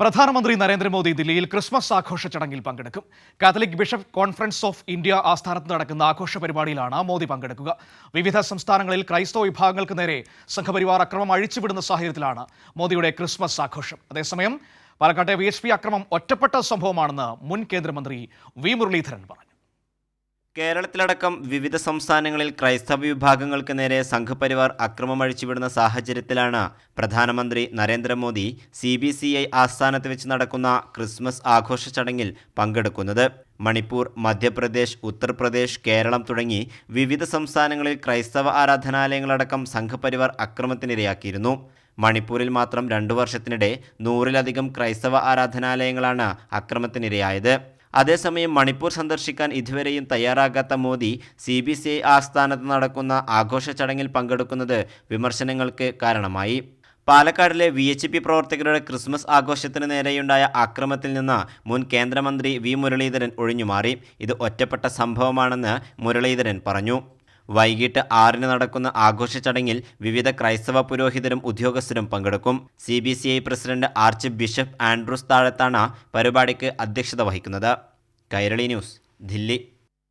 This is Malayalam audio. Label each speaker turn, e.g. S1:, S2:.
S1: പ്രധാനമന്ത്രി നരേന്ദ്രമോദി ദില്ലിയിൽ ക്രിസ്മസ് ആഘോഷ ചടങ്ങിൽ പങ്കെടുക്കും. Catholic bishop conference of India ആസ്ഥാനത്ത് നടക്കുന്ന ആഘോഷ പരിപാടിയിലാണ് മോദി പങ്കെടുക്കുക. വിവിധ സംസ്ഥാനങ്ങളിൽ ക്രൈസ്തവ വിഭാഗങ്ങൾക്ക് നേരെ സംഘപരിവാർ അക്രമം അഴിച്ചുവിടുന്ന സാഹചര്യത്തിലാണ് മോദിയുടെ ക്രിസ്മസ് ആഘോഷം. അതേസമയം പാലക്കാട്ടെ വി അക്രമം ഒറ്റപ്പെട്ട സംഭവമാണെന്ന് മുൻ കേന്ദ്രമന്ത്രി വി മുരളീധരൻ പറഞ്ഞു.
S2: കേരളത്തിലടക്കം വിവിധ സംസ്ഥാനങ്ങളിൽ ക്രൈസ്തവ വിഭാഗങ്ങൾക്ക് നേരെ സംഘപരിവാർ അക്രമം അഴിച്ചുവിടുന്ന സാഹചര്യത്തിലാണ് പ്രധാനമന്ത്രി Narendra Modi C B C I ആസ്ഥാനത്ത് വെച്ച് നടക്കുന്ന ക്രിസ്മസ് ആഘോഷ ചടങ്ങിൽ പങ്കെടുക്കുന്നത്. മണിപ്പൂർ മധ്യപ്രദേശ് ഉത്തർപ്രദേശ് കേരളം തുടങ്ങി വിവിധ സംസ്ഥാനങ്ങളിൽ ക്രൈസ്തവ ആരാധനാലയങ്ങളടക്കം സംഘപരിവാർ അക്രമത്തിനിരയാക്കിയിരുന്നു. മണിപ്പൂരിൽ മാത്രം രണ്ടു വർഷത്തിനിടെ നൂറിലധികം ക്രൈസ്തവ ആരാധനാലയങ്ങളാണ് അക്രമത്തിനിരയായത്. അതേസമയം മണിപ്പൂർ സന്ദർശിക്കാൻ ഇതുവരെയും തയ്യാറാകാത്ത Modi C B C I ആസ്ഥാനത്ത് നടക്കുന്ന ആഘോഷ ചടങ്ങിൽ പങ്കെടുക്കുന്നത് വിമർശനങ്ങൾക്ക് കാരണമായി. പാലക്കാടിലെ വി എച്ച് പി പ്രവർത്തകരുടെ ക്രിസ്മസ് ആഘോഷത്തിന് നേരെയുണ്ടായ ആക്രമത്തിൽ നിന്ന് മുൻ കേന്ദ്രമന്ത്രി വി മുരളീധരൻ ഒഴിഞ്ഞുമാറി. ഇത് ഒറ്റപ്പെട്ട സംഭവമാണെന്ന് മുരളീധരൻ പറഞ്ഞു. വൈകിട്ട് ആറിന് നടക്കുന്ന ആഘോഷ ചടങ്ങിൽ വിവിധ ക്രൈസ്തവ പുരോഹിതരും ഉദ്യോഗസ്ഥരും പങ്കെടുക്കും. C B C I president archbishop Andrews താഴത്താണ് പരിപാടിക്ക് അധ്യക്ഷത വഹിക്കുന്നത്. കൈരളി ന്യൂസ് ദില്ലി.